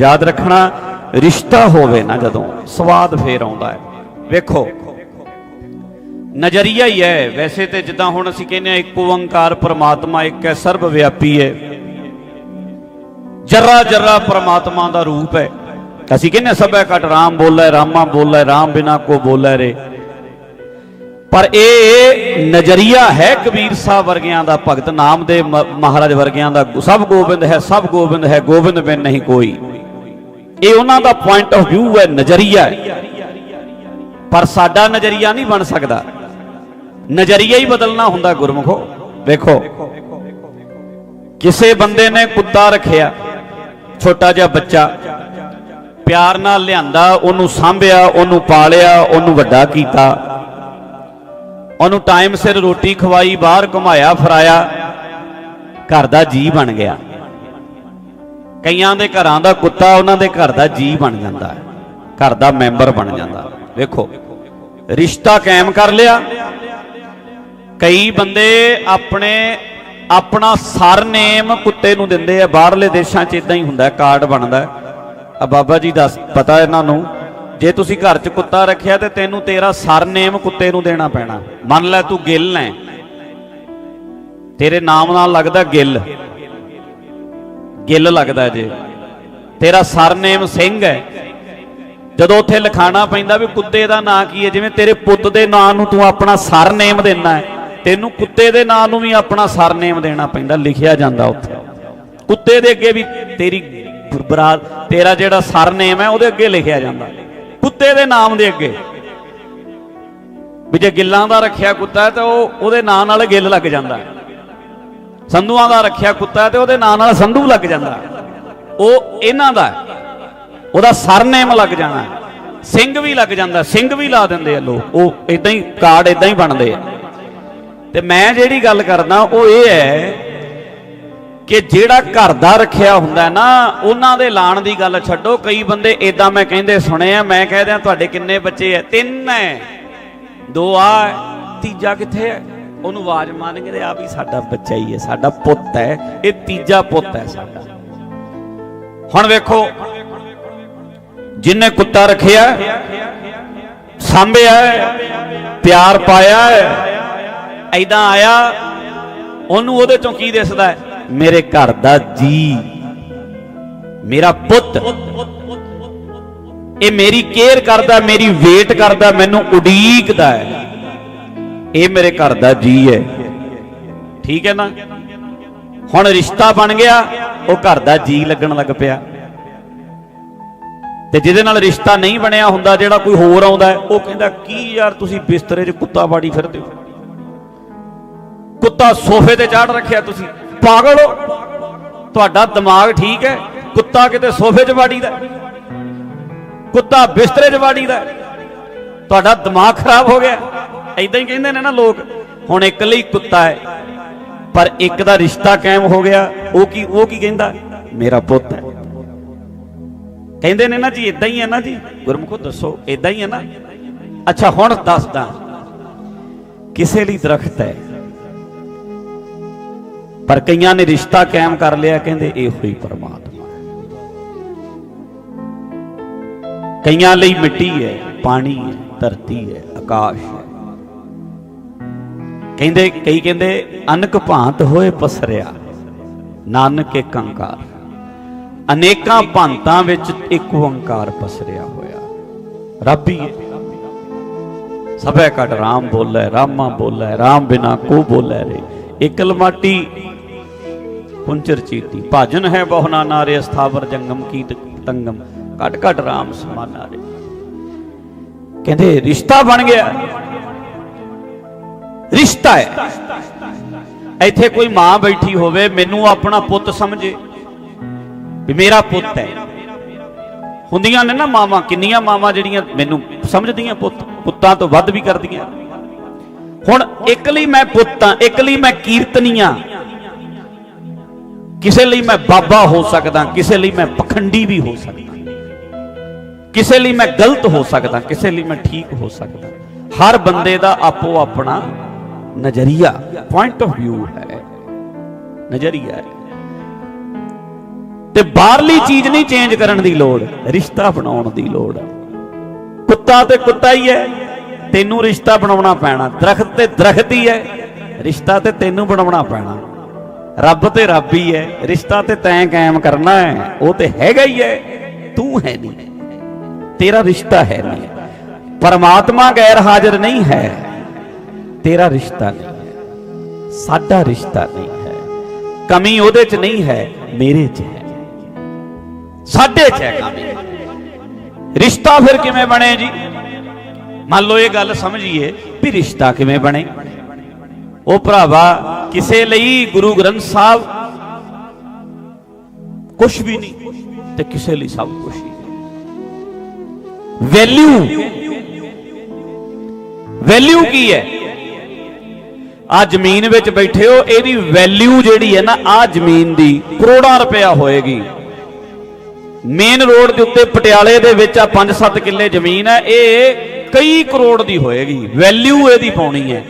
ਯਾਦ ਰੱਖਣਾ ਰਿਸ਼ਤਾ ਹੋਵੇ ਨਾ ਜਦੋਂ ਸਵਾਦ ਫੇਰ ਆਉਂਦਾ ਹੈ। ਵੇਖੋ ਨਜ਼ਰੀਆ ਹੀ ਹੈ ਵੈਸੇ ਤੇ ਜਿੱਦਾਂ ਹੁਣ ਅਸੀਂ ਕਹਿੰਦੇ ਆ ਇੱਕ ਓੰਕਾਰ ਪਰਮਾਤਮਾ ਇੱਕ ਹੈ ਸਰਬ ਵਿਆਪੀ ਹੈ। ਜਰਾ ਜਰਾ ਪਰਮਾਤਮਾ ਦਾ ਰੂਪ ਹੈ। ਅਸੀਂ ਕਹਿੰਦੇ ਹਾਂ, ਸਭੈ ਘਟ ਰਾਮ ਬੋਲੇ ਰਾਮਾ ਬੋਲੇ ਰਾਮ ਬਿਨਾ ਕੋ ਬੋਲੇ ਰੇ। ਪਰ ਇਹ ਨਜ਼ਰੀਆ ਹੈ ਕਬੀਰ ਸਾਹਿਬ ਵਰਗਿਆਂ ਦਾ ਭਗਤ ਨਾਮ ਦੇ ਮਹਾਰਾਜ ਵਰਗਿਆਂ ਦਾ। ਸਭ ਗੋਬਿੰਦ ਹੈ ਸਭ ਗੋਬਿੰਦ ਹੈ ਗੋਬਿੰਦ ਬਿਨ ਨਹੀਂ ਕੋਈ। ਇਹ ਉਹਨਾਂ ਦਾ ਪੁਆਇੰਟ ਆਫ View ਹੈ, ਨਜ਼ਰੀਆ ਹੈ। ਪਰ ਸਾਡਾ ਨਜ਼ਰੀਆ ਨਹੀਂ ਬਣ ਸਕਦਾ। ਨਜ਼ਰੀਆ ਹੀ ਬਦਲਣਾ ਹੁੰਦਾ ਗੁਰਮੁਖੋ। ਵੇਖੋ, ਕਿਸੇ ਬੰਦੇ ਨੇ ਕੁੱਤਾ ਰੱਖਿਆ, ਛੋਟਾ ਜਿਹਾ ਬੱਚਾ, ਪਿਆਰ ਨਾਲ ਲਿਆਂਦਾ, ਉਹਨੂੰ ਸਾਂਭਿਆ, ਉਹਨੂੰ ਪਾਲਿਆ, ਉਹਨੂੰ ਵੱਡਾ ਕੀਤਾ। ਉਹਨੂੰ ਟਾਈਮ ਸਿਰ ਰੋਟੀ ਖਵਾਈ, ਬਾਹਰ ਘੁਮਾਇਆ, ਫਰਾਇਆ, ਘਰ ਦਾ ਜੀ ਬਣ ਗਿਆ। ਕਈਆਂ ਦੇ ਘਰਾਂ ਦਾ ਕੁੱਤਾ ਉਹਨਾਂ ਦੇ ਘਰ ਦਾ ਜੀ ਬਣ ਜਾਂਦਾ ਹੈ। ਘਰ ਦਾ ਮੈਂਬਰ ਬਣ ਜਾਂਦਾ। ਵੇਖੋ, ਰਿਸ਼ਤਾ ਕਾਇਮ ਕਰ ਲਿਆ। ਕਈ ਬੰਦੇ ਆਪਣੇ, ਆਪਣਾ ਸਰਨੇਮ ਕੁੱਤੇ ਨੂੰ ਦਿੰਦੇ ਆ। ਬਾਹਰਲੇ ਦੇਸ਼ਾਂ 'ਚ ਇਦਾਂ ਹੀ ਹੁੰਦਾ ਕਾਰਡ ਬਣਦਾ ਆ ਬਾਬਾ ਜੀ ਦੱਸ, ਪਤਾ ਇਹਨਾਂ ਨੂੰ, ਜੇ ਤੁਸੀਂ ਘਰ 'ਚ ਕੁੱਤਾ ਰੱਖਿਆ ਤੇ ਤੈਨੂੰ ਤੇਰਾ ਸਰਨੇਮ ਕੁੱਤੇ ਨੂੰ ਦੇਣਾ ਪੈਣਾ। ਮੰਨ ਲੈ ਤੂੰ ਗਿੱਲ ਹੈ। ਤੇਰੇ ਨਾਮ ਨਾਲ ਲੱਗਦਾ ਗਿੱਲ। ਗਿੱਲ ਲੱਗਦਾ ਜੇ। ਤੇਰਾ ਸਰਨੇਮ ਸਿੰਘ ਹੈ। ਜਦੋਂ ਉੱਥੇ ਲਿਖਾਣਾ ਪੈਂਦਾ ਵੀ ਕੁੱਤੇ ਦਾ ਨਾਂ ਕੀ ਹੈ, ਜਿਵੇਂ ਤੇਰੇ ਪੁੱਤ ਦੇ ਨਾਂ ਨੂੰ ਤੂੰ ਆਪਣਾ ਸਰਨੇਮ ਦੇਣਾ ਹੈ, ਤੈਨੂੰ ਕੁੱਤੇ ਦੇ ਨਾਂ ਨੂੰ ਵੀ ਆਪਣਾ ਸਰਨੇਮ ਦੇਣਾ ਪੈਂਦਾ, ਲਿਖਿਆ ਜਾਂਦਾ ਉੱਥੇ। ਕੁੱਤੇ ਦੇ ਅੱਗੇ ਵੀ ਤੇਰੀ ਬਰਾਤ ਤੇਰਾ ਜਿਹੜਾ ਸਰਨੇਮ ਹੈ, ਉਹਦੇ ਅੱਗੇ ਲਿਖਿਆ ਜਾਂਦਾ। ਕੁੱਤੇ ਦੇ ਨਾਮ ਦੇ ਅੱਗੇ। ਵੀ ਜੇ ਗਿੱਲਾਂ ਦਾ ਰੱਖਿਆ ਕੁੱਤਾ ਹੈ, ਤਾਂ ਉਹ ਉਹਦੇ ਨਾਂ ਨਾਲ ਗਿੱਲ ਲੱਗ ਜਾਂਦਾ। ਹੈ ਸੰਧੂਆਂ ਦਾ ਰੱਖਿਆ ਕੁੱਤਾ ਹੈ ਤੇ ਉਹਦੇ ਨਾਂ ਨਾਲ ਸੰਧੂ ਲੱਗ ਜਾਂਦਾ। ਉਹ ਇਹਨਾਂ ਦਾ ਉਹਦਾ ਸਰਨੇਮ ਲੱਗ ਜਾਣਾ ਸਿੰਘ ਵੀ ਲੱਗ ਜਾਂਦਾ, ਸਿੰਘ ਵੀ ਲਾ ਦਿੰਦੇ ਆ ਲੋਕ। ਉਹ ਇਦਾਂ ਹੀ ਕਾਰਡ ਇਦਾਂ ਹੀ ਬਣਦੇ ਆ। ਤੇ ਮੈਂ ਜਿਹੜੀ ਗੱਲ ਕਰਦਾ, ਉਹ ਇਹ ਹੈ ਕਿ ਜਿਹੜਾ ਘਰ ਦਾ ਰੱਖਿਆ ਹੁੰਦਾ ਨਾ, ਉਹਨਾਂ ਦੇ ਲਾਣ ਦੀ ਗੱਲ ਛੱਡੋ। ਕਈ ਬੰਦੇ ਇਦਾਂ ਮੈਂ ਕਹਿੰਦੇ ਸੁਣੇ ਆ, ਮੈਂ ਕਹਿ ਦਿਆਂ, ਤੁਹਾਡੇ ਕਿੰਨੇ ਬੱਚੇ ਆ? ਤਿੰਨ ਹੈ। ਦੋ ਆ, ਤੀਜਾ ਕਿੱਥੇ ਹੈ? ਉਹਨੂੰ ਆਵਾਜ਼ ਮਾਰਨਗੇ ਤੇ ਆ ਵੀ ਸਾਡਾ ਬੱਚਾ ਹੀ ਹੈ, ਸਾਡਾ ਪੁੱਤ ਹੈ, ਇਹ ਤੀਜਾ ਪੁੱਤ ਹੈ ਸਾਡਾ। ਹੁਣ ਵੇਖੋ, ਜਿਨੇ ਕੁੱਤਾ ਰੱਖਿਆ, ਸਾਂਭਿਆ, ਪਿਆਰ ਪਾਇਆ ਹੈ ਐਦਾਂ ਆਇਆ, ਉਹਨੂੰ ਉਹਦੇ ਚੋਂ ਕੀ ਦਿਸਦਾ ਹੈ? ਮੇਰੇ ਘਰ ਦਾ ਜੀ, ਮੇਰਾ ਪੁੱਤ। ਇਹ ਮੇਰੀ ਕੇਅਰ ਕਰਦਾ, ਮੇਰੀ ਵੇਟ ਕਰਦਾ, ਮੈਨੂੰ ਉਡੀਕਦਾ ਹੈ। ਇਹ ਮੇਰੇ ਘਰ ਦਾ ਜੀ ਹੈ। ਠੀਕ ਹੈ ਨਾ? ਹੁਣ ਰਿਸ਼ਤਾ ਬਣ ਗਿਆ, ਉਹ ਘਰ ਦਾ ਜੀ ਲੱਗਣ ਲੱਗ ਪਿਆ। ਤੇ ਜਿਹਦੇ ਨਾਲ ਰਿਸ਼ਤਾ ਨਹੀਂ ਬਣਿਆ ਹੁੰਦਾ, ਜਿਹੜਾ ਕੋਈ ਹੋਰ ਆਉਂਦਾ ਉਹ ਕਹਿੰਦਾ, ਕੀ ਯਾਰ ਤੁਸੀਂ ਬਿਸਤਰੇ 'ਚ ਕੁੱਤਾ ਬਾੜੀ ਫਿਰਦੇ ਹੋ? ਕੁੱਤਾ ਸੋਫੇ ਤੇ ਚਾੜ ਰੱਖਿਆ ਤੁਸੀਂ। ਪਾਗਲ ਹੋ। ਤੁਹਾਡਾ ਦਿਮਾਗ ਠੀਕ ਹੈ। ਕੁੱਤਾ ਕਿਤੇ ਸੋਫੇ 'ਚ ਬਾੜੀਦਾ ਹੈ। ਕੁੱਤਾ ਬਿਸਤਰੇ 'ਚ ਬਾੜੀਦਾ ਹੈ। ਤੁਹਾਡਾ ਦਿਮਾਗ ਖਰਾਬ ਹੋ ਗਿਆ। ਐਦਾਂ ਹੀ ਕਹਿੰਦੇ ਨੇ ਨਾ ਲੋਕ, ਹੁਣ ਇੱਕ ਲਈ ਕੁੱਤਾ ਹੈ, ਪਰ ਇੱਕ ਦਾ ਰਿਸ਼ਤਾ ਕਾਇਮ ਹੋ ਗਿਆ, ਉਹ ਕੀ ਉਹ ਕੀ ਕਹਿੰਦਾ? ਮੇਰਾ ਪੁੱਤ ਹੈ। ਕਹਿੰਦੇ ਨੇ ਨਾ ਜੀ ਇਦਾਂ ਹੀ ਹੈ ਨਾ ਜੀ। ਗੁਰਮੁਖੋ, ਦੱਸੋ ਇਦਾਂ ਹੀ ਹੈ ਨਾ? ਅੱਛਾ, ਹੁਣ ਦੱਸਦਾ। ਕਿਸੇ ਲਈ ਦਰਖਤ ਹੈ। ਪਰ ਕਈਆਂ ਨੇ ਰਿਸ਼ਤਾ ਕਾਇਮ ਕਰ ਲਿਆ, ਕਹਿੰਦੇ ਇਹ ਹੋਈ ਪਰਮਾਤਮਾ ਕਈਆਂ ਲਈ ਮਿੱਟੀ ਹੈ, ਪਾਣੀ ਹੈ, ਧਰਤੀ ਹੈ, ਆਕਾਸ਼ ਹੈ। ਕਹਿੰਦੇ, ਕਈ ਕਹਿੰਦੇ, ਅਨਕ ਭਾਂਤ ਹੋਏ ਪਸਰਿਆ, ਨਾਨਕ ਇੱਕ ਅੰਕਾਰ ਅਨੇਕਾਂ ਭਾਂਤਾਂ ਵਿੱਚ ਇੱਕ ਓੰਕਾਰ ਪਸਰਿਆ ਹੋਇਆ। ਰੱਬ ਹੀ ਹੈ। ਸਭੈ ਕਟ ਰਾਮ ਬੋਲੇ, ਰਾਮਾ ਬੋਲੇ, ਰਾਮ ਬਿਨਾ ਕੋ ਬੋਲੇ ਰੇ। ਇਕਲ ਮਾਟੀ, ਪੁੰਚਰ ਚੀਤੀ ਭਾਜਨ ਹੈ ਬਹੁਨਾ ਨਾਰੇ ਸਥਾਵਰ ਜੰਗਮ ਕੀਤ ਤੰਗਮ। ਘਟ ਘਟ ਰਾਮ ਸਮਾਨਾ ਰੇ। ਕਹਿੰਦੇ, ਰਿਸ਼ਤਾ ਬਣ ਗਿਆ। ਰਿਸ਼ਤਾ ਹੈ। ਇੱਥੇ ਕੋਈ ਮਾਂ ਬੈਠੀ ਹੋਵੇ, ਮੈਨੂੰ ਆਪਣਾ ਪੁੱਤ ਸਮਝੇ ਵੀ ਮੇਰਾ ਪੁੱਤ ਹੈ। ਹੁੰਦੀਆਂ ਨੇ ਨਾ ਮਾਵਾਂ, ਕਿੰਨੀਆਂ ਮਾਵਾਂ ਜਿਹੜੀਆਂ ਮੈਨੂੰ ਸਮਝਦੀਆਂ ਪੁੱਤ, ਪੁੱਤਾਂ ਤੋਂ ਵੱਧ ਵੀ ਕਰਦੀਆਂ। ਹੁਣ ਇੱਕ ਲਈ ਮੈਂ ਪੁੱਤਾਂ ਇੱਕ ਲਈ ਮੈਂ ਕੀਰਤਨੀਆਂ ਕਿਸੇ ਲਈ ਮੈਂ ਬਾਬਾ ਹੋ ਸਕਦਾ, ਕਿਸੇ ਲਈ ਮੈਂ ਪਖੰਡੀ ਵੀ ਹੋ ਸਕਦਾ। ਕਿਸੇ ਲਈ ਮੈਂ ਗਲਤ ਹੋ ਸਕਦਾ, ਕਿਸੇ ਲਈ ਮੈਂ ਠੀਕ ਹੋ ਸਕਦਾ। ਹਰ ਬੰਦੇ ਦਾ ਆਪੋ ਆਪਣਾ ਨਜ਼ਰੀਆ ਪੁਆਇੰਟ ਆਫ View ਹੈ। ਨਜ਼ਰੀਆ ਤੇ ਬਾਹਰਲੀ ਚੀਜ਼ ਨਹੀਂ ਚੇਂਜ ਕਰਨ ਦੀ ਲੋੜ, ਰਿਸ਼ਤਾ ਬਣਾਉਣ ਦੀ ਲੋੜ। ਕੁੱਤਾ ਤੇ ਕੁੱਤਾ ਹੀ ਹੈ, ਤੈਨੂੰ ਰਿਸ਼ਤਾ ਬਣਾਉਣਾ ਪੈਣਾ। ਦਰਖਤ ਤੇ ਦਰਖਤ ਹੀ ਹੈ, ਰਿਸ਼ਤਾ ਤੇ ਤੈਨੂੰ ਬਣਾਉਣਾ ਪੈਣਾ। ਰੱਬ ਤੇ ਰੱਬ ਹੀ ਹੈ, ਰਿਸ਼ਤਾ ਤੇ ਤੈਂ ਕਾਇਮ ਕਰਨਾ ਹੈ, ਉਹ ਤੇ ਹੈਗਾ ਹੀ ਹੈ, ਤੂੰ ਹੈ ਨਹੀਂ। ਤੇਰਾ ਰਿਸ਼ਤਾ ਹੈ ਨਹੀਂ। ਪਰਮਾਤਮਾ ਗੈਰ ਹਾਜ਼ਰ ਨਹੀਂ ਹੈ। ਤੇਰਾ ਰਿਸ਼ਤਾ ਨਹੀਂ ਹੈ, ਸਾਡਾ ਰਿਸ਼ਤਾ ਨਹੀਂ ਹੈ। ਕਮੀ ਉਹਦੇ 'ਚ ਨਹੀਂ ਹੈ, ਮੇਰੇ 'ਚ ਹੈ। ਸਾਡੇ 'ਚ ਹੈ ਕਮੀ। ਰਿਸ਼ਤਾ ਫਿਰ ਕਿਵੇਂ ਬਣੇ ਜੀ? ਮੰਨ ਲਓ ਇਹ ਗੱਲ ਸਮਝੀਏ ਵੀ ਰਿਸ਼ਤਾ ਕਿਵੇਂ ਬਣੇ। ਉਹ ਭਰਾਵਾ ਕਿਸੇ ਲਈ ਗੁਰੂ ਗ੍ਰੰਥ ਸਾਹਿਬ ਕੁਝ ਵੀ ਨਹੀਂ ਤੇ ਕਿਸੇ ਲਈ ਸਭ ਕੁਝ ਵੈਲਿਊ ਵੈਲਿਊ ਕੀ ਹੈ? ਆ ਜ਼ਮੀਨ ਵਿੱਚ ਬੈਠੇ ਹੋ, ਇਹਦੀ ਵੈਲਿਊ ਜਿਹੜੀ ਹੈ ਨਾ, ਆ ਜ਼ਮੀਨ ਦੀ ਕਰੋੜਾਂ ਰੁਪਇਆ ਹੋਏਗੀ। ਮੇਨ ਰੋਡ ਦੇ ਉੱਤੇ ਪਟਿਆਲੇ ਦੇ ਵਿੱਚ ਆ 5-7 ਕਿੱਲੇ ਜ਼ਮੀਨ ਹੈ, ਇਹ ਕਈ ਕਰੋੜ ਦੀ ਹੋਏਗੀ। ਵੈਲਿਊ ਇਹਦੀ ਪਾਉਣੀ ਹੈ।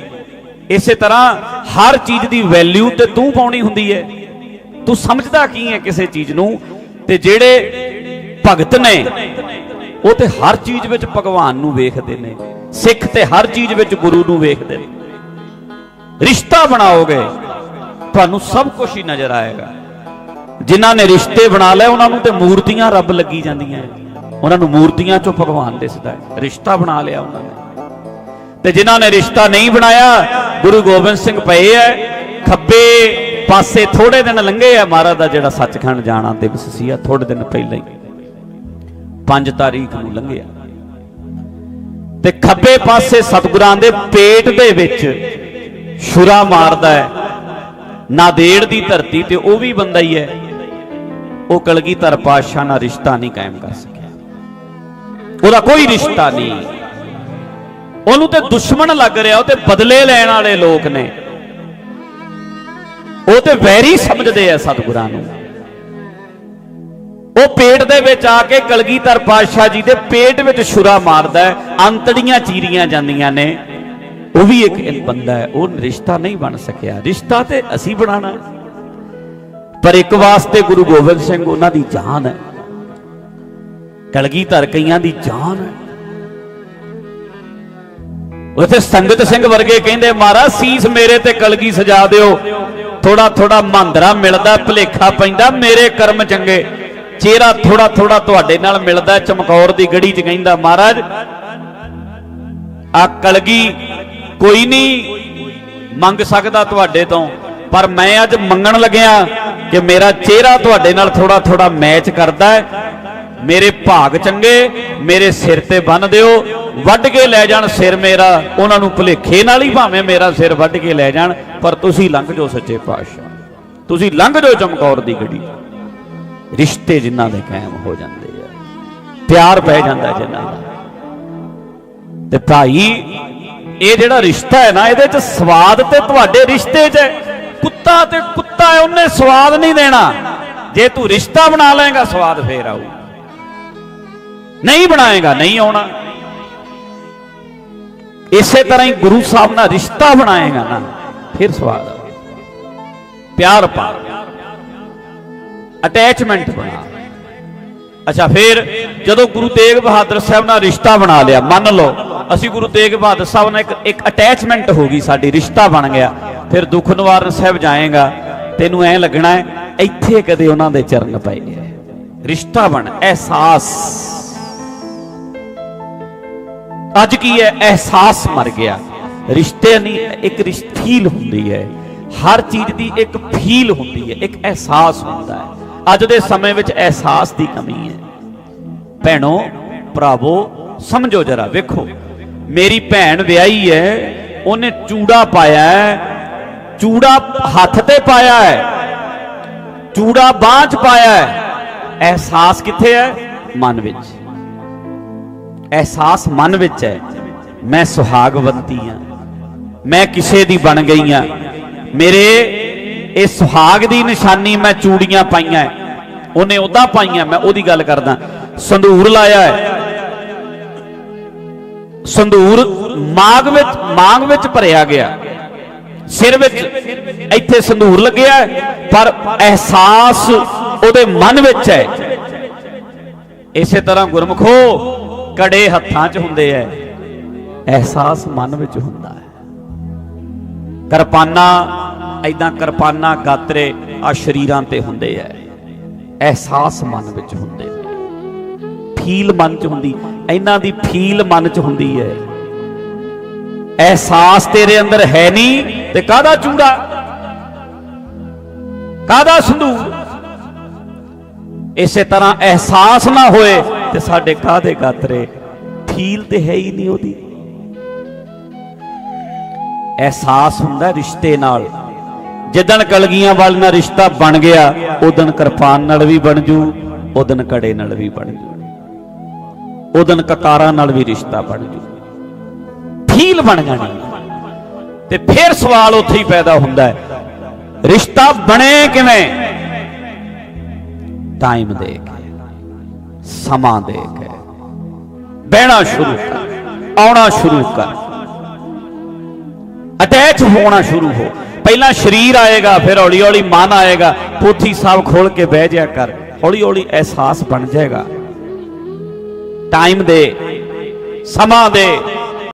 ਇਸੇ ਤਰ੍ਹਾਂ ਹਰ ਚੀਜ਼ ਦੀ ਵੈਲਿਊ ਤੇ ਤੂੰ ਪਾਉਣੀ ਹੁੰਦੀ ਹੈ। ਤੂੰ ਸਮਝਦਾ ਕੀ ਹੈ ਕਿਸੇ ਚੀਜ਼ ਨੂੰ? ਤੇ ਜਿਹੜੇ ਭਗਤ ਨੇ, ਉਹ ਤੇ ਹਰ ਚੀਜ਼ ਵਿੱਚ ਭਗਵਾਨ ਨੂੰ ਵੇਖਦੇ ਨੇ। ਸਿੱਖ ਤੇ ਹਰ ਚੀਜ਼ ਵਿੱਚ ਗੁਰੂ ਨੂੰ ਵੇਖਦੇ ਨੇ। ਰਿਸ਼ਤਾ ਬਣਾਓਗੇ, ਤੁਹਾਨੂੰ ਸਭ ਕੁਝ ਹੀ ਨਜ਼ਰ ਆਏਗਾ। ਜਿਨ੍ਹਾਂ ਨੇ ਰਿਸ਼ਤੇ ਬਣਾ ਲਏ, ਉਹਨਾਂ ਨੂੰ ਤੇ ਮੂਰਤੀਆਂ ਰੱਬ ਲੱਗੀ ਜਾਂਦੀਆਂ ਉਹਨਾਂ ਨੂੰ ਮੂਰਤੀਆਂ ਚੋਂ ਭਗਵਾਨ ਦਿਸਦਾ ਹੈ ਰਿਸ਼ਤਾ ਬਣਾ ਲਿਆ ਉਹਨਾਂ ਨੇ। ਤੇ ਜਿਨ੍ਹਾਂ ਨੇ ਰਿਸ਼ਤਾ ਨਹੀਂ ਬਣਾਇਆ, ਗੁਰੂ ਗੋਬਿੰਦ ਸਿੰਘ ਪਏ ਐ। ਖੱਬੇ ਪਾਸੇ ਥੋੜੇ ਦਿਨ ਲੰਘੇ ਆ ਮਹਾਰਾਜ ਦਾ ਜਿਹੜਾ ਸੱਚਖੰਡ ਜਾਣਾ ਦਿਵਸ ਸੀ ਆ ਥੋੜੇ ਦਿਨ ਪਹਿਲਾਂ ਹੀ। 5 ਤਾਰੀਖ ਨੂੰ ਲੰਘਿਆ। ਤੇ ਖੱਬੇ ਪਾਸੇ ਸਤਿਗੁਰਾਂ ਦੇ ਪੇਟ ਦੇ ਵਿੱਚ ਛੁਰਾ ਮਾਰਦਾ ਹੈ। ਨਾਦੇੜ ਦੀ ਧਰਤੀ ਤੇ ਉਹ ਵੀ ਬੰਦਾ ਹੀ ਹੈ। ਉਹ ਕਲਗੀਧਰ ਪਾਤਸ਼ਾਹ ਨਾਲ ਰਿਸ਼ਤਾ ਨਹੀਂ ਕਾਇਮ ਕਰ ਸਕਿਆ। ਉਹਦਾ ਕੋਈ ਰਿਸ਼ਤਾ ਨਹੀਂ। ਉਹਨੂੰ ਤੇ ਦੁਸ਼ਮਣ ਲੱਗ ਰਿਹਾ, ਉਹ ਤੇ ਬਦਲੇ ਲੈਣ ਵਾਲੇ ਲੋਕ ਨੇ। ਉਹ ਤੇ ਵੈਰੀ ਸਮਝਦੇ ਆ ਸਤਿਗੁਰਾਂ ਨੂੰ। ਉਹ ਪੇਟ ਦੇ ਵਿੱਚ ਆ ਕੇ ਕਲਗੀਧਰ ਪਾਤਸ਼ਾਹ ਜੀ ਦੇ ਪੇਟ ਵਿੱਚ ਛੁਰਾ ਮਾਰਦਾ ਅੰਤੜੀਆਂ ਚੀਰੀਆਂ ਜਾਂਦੀਆਂ ਨੇ। ਉਹ ਵੀ ਇੱਕ ਬੰਦਾ ਹੈ, ਉਹ ਰਿਸ਼ਤਾ ਨਹੀਂ ਬਣ ਸਕਿਆ। ਰਿਸ਼ਤਾ ਤੇ ਅਸੀਂ ਬਣਾਣਾ ਪਰ ਇੱਕ ਵਾਸਤੇ ਗੁਰੂ ਗੋਬਿੰਦ ਸਿੰਘ ਉਹਨਾਂ ਦੀ ਜਾਨ ਹੈ। ਕਲਗੀਧਰ ਕਈਆਂ ਦੀ ਜਾਨ ਹੈ। ਉਥੇ ਸੰਗਤ ਸਿੰਘ ਵਰਗੇ ਕਹਿੰਦੇ, ਮਹਾਰਾਜ, ਸੀਸ ਮੇਰੇ ਤੇ ਕਲਗੀ ਸਜਾ ਦਿਓ। ਥੋੜਾ ਥੋੜਾ ਮੰਦਰਾ ਮਿਲਦਾ, ਭਲੇਖਾ ਪੈਂਦਾ, ਮੇਰੇ ਕਰਮ ਚੰਗੇ। ਚਿਹਰਾ ਥੋੜਾ ਥੋੜਾ ਤੁਹਾਡੇ ਨਾਲ ਮਿਲਦਾ, ਚਮਕੌਰ ਦੀ ਗੜੀ 'ਚ ਕਹਿੰਦਾ, ਮਹਾਰਾਜ ਆ ਕਲਗੀ ਕੋਈ ਨਹੀਂ ਮੰਗ ਸਕਦਾ ਤੁਹਾਡੇ ਤੋਂ, ਪਰ ਮੈਂ ਅੱਜ ਮੰਗਣ ਲੱਗਿਆ ਕਿ ਮੇਰਾ ਚਿਹਰਾ ਤੁਹਾਡੇ ਨਾਲ ਥੋੜਾ ਥੋੜਾ ਮੈਚ ਕਰਦਾ ਹੈ। ਮੇਰੇ ਭਾਗ ਚੰਗੇ, ਮੇਰੇ ਸਿਰ ਤੇ ਬੰਨ ਦਿਓ, ਵੱਢ ਕੇ ਲੈ ਜਾਣ ਸਿਰ ਮੇਰਾ, ਉਹਨਾਂ ਨੂੰ ਭੁਲੇਖੇ ਨਾਲ ਹੀ ਭਾਵੇਂ ਮੇਰਾ ਸਿਰ ਵੱਢ ਕੇ ਲੈ ਜਾਣ, ਪਰ ਤੁਸੀਂ ਲੰਘ ਜਾਓ ਸੱਚੇ ਪਾਤਸ਼ਾਹ। ਤੁਸੀਂ ਲੰਘ ਜਾਓ ਚਮਕੌਰ ਦੀ ਗੜੀ ਰਿਸ਼ਤੇ ਜਿਨ੍ਹਾਂ ਦੇ ਕਾਇਮ ਹੋ ਜਾਂਦੇ ਆ, ਪਿਆਰ ਪੈ ਜਾਂਦਾ ਜਿਨ੍ਹਾਂ ਦਾ। ਤੇ ਭਾਈ ਇਹ ਜਿਹੜਾ ਰਿਸ਼ਤਾ ਹੈ ਨਾ, ਇਹਦੇ ਚ ਸਵਾਦ ਤੇ ਤੁਹਾਡੇ ਰਿਸ਼ਤੇ 'ਚ ਹੈ। ਕੁੱਤਾ ਤੇ ਕੁੱਤਾ ਹੈ, ਉਹਨੇ ਸਵਾਦ ਨਹੀਂ ਦੇਣਾ। ਜੇ ਤੂੰ ਰਿਸ਼ਤਾ ਬਣਾ ਲਏਗਾ, ਸਵਾਦ ਫੇਰ ਆਊ। ਨਹੀਂ ਬਣਾਏਗਾ, ਨਹੀਂ ਆਉਣਾ। ਇਸੇ ਤਰ੍ਹਾਂ ਹੀ ਗੁਰੂ ਸਾਹਿਬ ਨਾਲ ਰਿਸ਼ਤਾ ਬਣਾਏਗਾ ਨਾ, ਫਿਰ ਸਵਾਦ ਪਿਆਰ ਪਾ। ਅਟੈਚਮੈਂਟ ਬਣਾ। ਅੱਛਾ, ਫਿਰ ਜਦੋਂ ਗੁਰੂ ਤੇਗ ਬਹਾਦਰ ਸਾਹਿਬ ਨਾਲ ਰਿਸ਼ਤਾ ਬਣਾ ਲਿਆ, ਮੰਨ ਲਓ ਅਸੀਂ ਗੁਰੂ ਤੇਗ ਬਹਾਦਰ ਸਾਹਿਬ ਨਾਲ ਇੱਕ ਇੱਕ ਅਟੈਚਮੈਂਟ ਹੋ ਗਈ, ਸਾਡੀ ਰਿਸ਼ਤਾ ਬਣ ਗਿਆ। ਫਿਰ ਦੁੱਖ ਨਿਵਾਰਨ ਸਾਹਿਬ ਜਾਏਗਾ, ਤੈਨੂੰ ਐ ਲੱਗਣਾ ਹੈ, ਇੱਥੇ ਕਦੇ ਉਹਨਾਂ ਦੇ ਚਰਨ ਪਏ। ਰਿਸ਼ਤਾ ਬਣ, ਅਹਿਸਾਸ। ਅੱਜ ਕੀ ਹੈ? ਅਹਿਸਾਸ ਮਰ ਗਿਆ। ਰਿਸ਼ਤੇ ਨਹੀਂ, ਇੱਕ ਫੀਲ ਹੁੰਦੀ ਹੈ। ਹਰ ਚੀਜ਼ ਦੀ ਇੱਕ ਫੀਲ ਹੁੰਦੀ ਹੈ, ਇੱਕ ਅਹਿਸਾਸ ਹੁੰਦਾ ਹੈ। ਅੱਜ ਦੇ ਸਮੇਂ ਵਿੱਚ ਅਹਿਸਾਸ ਦੀ ਕਮੀ ਹੈ। ਭੈਣੋ, ਭਰਾਵੋ, ਸਮਝੋ ਜਰਾ, ਵੇਖੋ। ਮੇਰੀ ਭੈਣ ਵਿਆਹੀ ਹੈ, ਉਹਨੇ ਚੂੜਾ ਪਾਇਆ ਹੈ। ਚੂੜਾ ਹੱਥ ਤੇ ਪਾਇਆ ਹੈ, ਚੂੜਾ ਬਾਹ 'ਚ ਪਾਇਆ ਹੈ। ਅਹਿਸਾਸ ਕਿੱਥੇ ਹੈ? ਮਨ ਵਿੱਚ। ਅਹਿਸਾਸ ਮਨ ਵਿੱਚ ਹੈ, ਮੈਂ ਸੁਹਾਗਵੰਤੀ ਆ ਮੈਂ ਕਿਸੇ ਦੀ ਬਣ ਗਈ ਆ ਮੇਰੇ ਇਹ ਸੁਹਾਗ ਦੀ ਨਿਸ਼ਾਨੀ ਮੈਂ ਚੂੜੀਆਂ ਪਾਈਆਂ ਉਹਨੇ ਉਹਦਾ ਪਾਈਆਂ, ਮੈਂ ਉਹਦੀ ਗੱਲ ਕਰਦਾ। ਸੰਧੂਰ ਲਾਇਆ ਹੈ। ਸੰਧੂਰ ਮਾਗ ਵਿੱਚ, ਮਾਂਗ ਵਿੱਚ ਭਰਿਆ ਗਿਆ। ਸਿਰ ਵਿੱਚ ਇੱਥੇ ਸੰਧੂਰ ਲੱਗਿਆ ਪਰ ਅਹਿਸਾਸ ਉਹਦੇ ਮਨ ਵਿੱਚ ਹੈ। ਇਸੇ ਤਰ੍ਹਾਂ ਗੁਰਮਖੋ ਕੜੇ ਹੱਥਾਂ 'ਚ ਹੁੰਦੇ ਐ ਅਹਿਸਾਸ ਮਨ ਵਿੱਚ ਹੁੰਦਾ ਹੈ। ਕਿਰਪਾਨਾ ਐਦਾਂ ਕਿਰਪਾਨਾ ਗਾਤਰੇ ਆ ਸ਼ਰੀਰਾਂ ਤੇ ਹੁੰਦੇ ਐ ਅਹਿਸਾਸ ਮਨ ਵਿੱਚ ਹੁੰਦੇ ਫੀਲ ਮਨ 'ਚ ਹੁੰਦੀ, ਇਹਨਾਂ ਦੀ ਫੀਲ ਮਨ 'ਚ ਹੁੰਦੀ ਹੈ। ਅਹਿਸਾਸ ਤੇਰੇ ਅੰਦਰ ਹੈ ਨਹੀਂ ਤੇ ਕਾਹਦਾ ਚੂੜਾ? ਕਾਹਦਾ ਸੰਧੂਰ ਇਸੇ ਤਰ੍ਹਾਂ ਅਹਿਸਾਸ ਨਾ ਹੋਏ ਤੇ ਸਾਡੇ ਕਾਹਦੇ ਗਾਤਰੇ? ਫੀਲ ਤੇ ਹੈ ਹੀ ਨਹੀਂ ਉਹਦੀ। ਅਹਿਸਾਸ ਹੁੰਦਾ ਰਿਸ਼ਤੇ ਨਾਲ। ਜਿੱਦਣ ਕਲਗੀਆਂ ਵਾਲ ਨਾਲ ਰਿਸ਼ਤਾ ਬਣ ਗਿਆ ਉਦਣ ਕਿਰਪਾਨ ਨਾਲ ਵੀ ਬਣ ਜੂ ਉਦਣ ਕੜੇ ਨਾਲ ਵੀ ਬਣ ਜੂ। ਉਦਣ ਕਕਾਰਾਂ ਨਾਲ ਵੀ ਰਿਸ਼ਤਾ ਬਣ ਜੂ। ਫੀਲ ਬਣ ਜਾਣੀ ਤੇ ਫਿਰ ਸਵਾਲ ਉੱਥੇ ਹੀ ਪੈਦਾ ਹੁੰਦਾ ਹੈ, ਰਿਸ਼ਤਾ ਬਣੇ ਕਿਵੇਂ? ਟਾਈਮ ਦੇ ਕੇ, ਸਮਾਂ ਦੇ ਕੇ। ਬਹਿਣਾ ਸ਼ੁਰੂ ਕਰ, ਆਉਣਾ ਸ਼ੁਰੂ ਕਰ। ਅਟੈਚ ਹੋਣਾ ਸ਼ੁਰੂ ਹੋ। ਪਹਿਲਾਂ ਸਰੀਰ ਆਏਗਾ, ਫਿਰ ਹੌਲੀ ਹੌਲੀ ਮਨ ਆਏਗਾ। ਪੋਥੀ ਸਾਹਿਬ ਖੋਲ ਕੇ ਬਹਿ ਜਾ ਕਰ। ਹੌਲੀ ਹੌਲੀ ਅਹਿਸਾਸ ਬਣ ਜਾਏਗਾ। ਟਾਈਮ ਦੇ ਸਮਾਂ ਦੇ